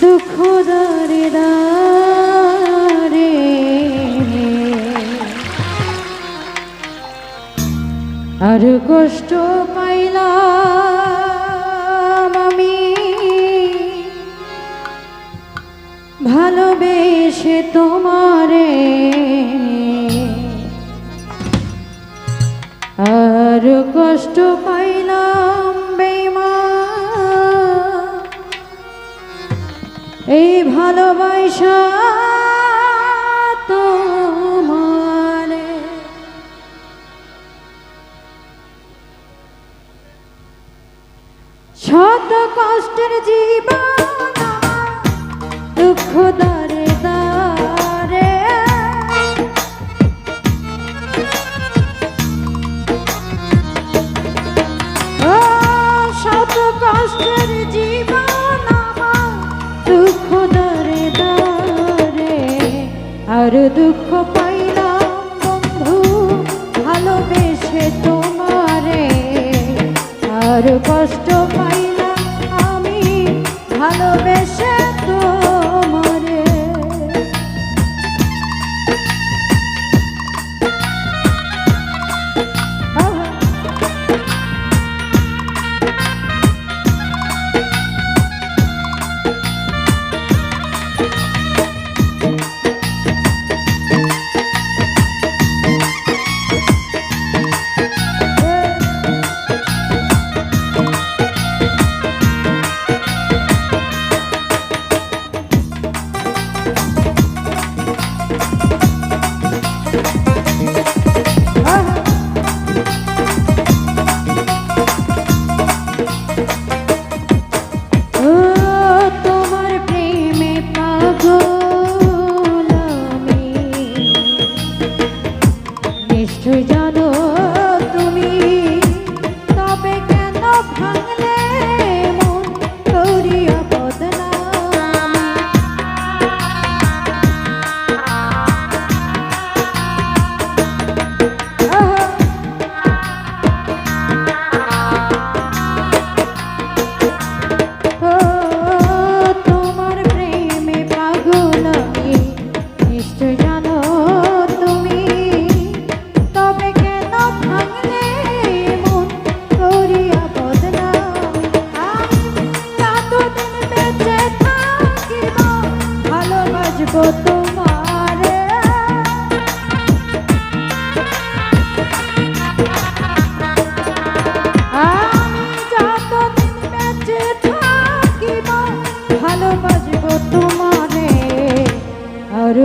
দুঃখ দারে দারে আর কষ্ট পাইলাম আমি। ভালোবেসে তোমারে। আর কষ্ট পাই এই ভালোবাসা তোমারে। শত কষ্টের জীবন দুঃখদা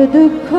The.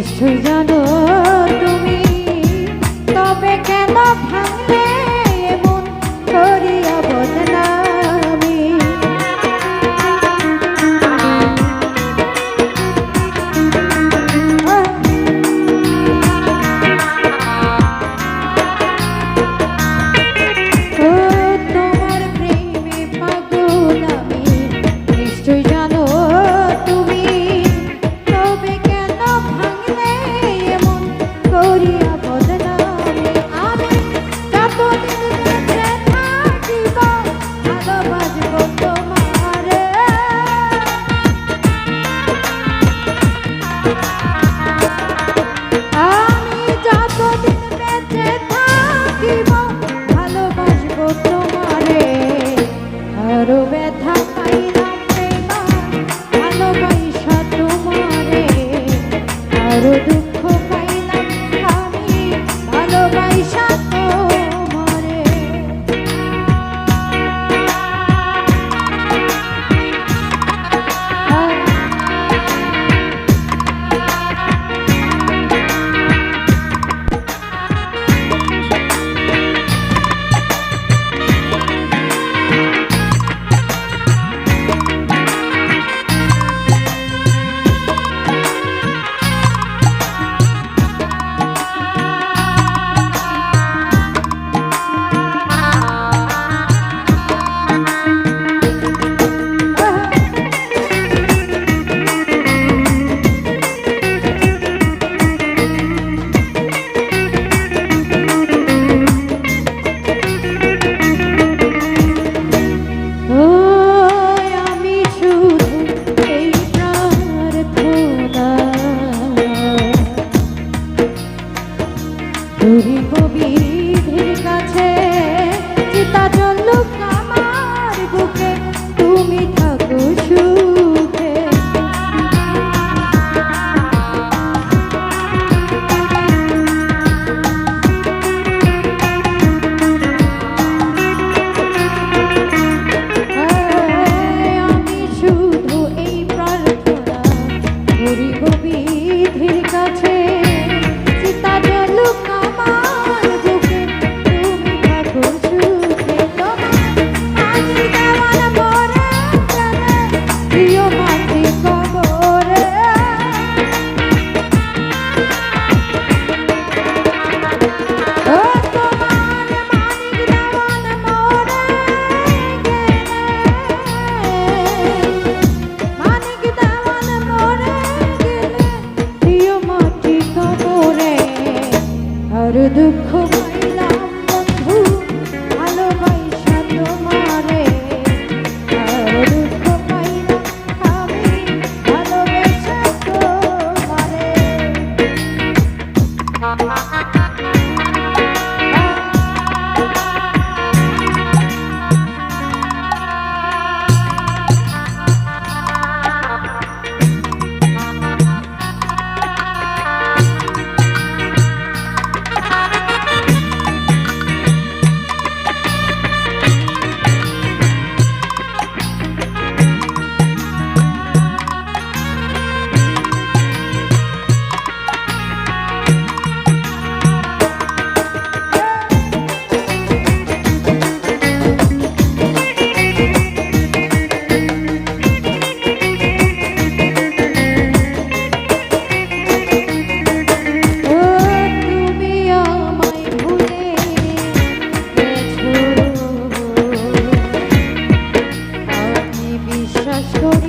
있을 가도 আর দুঃখ like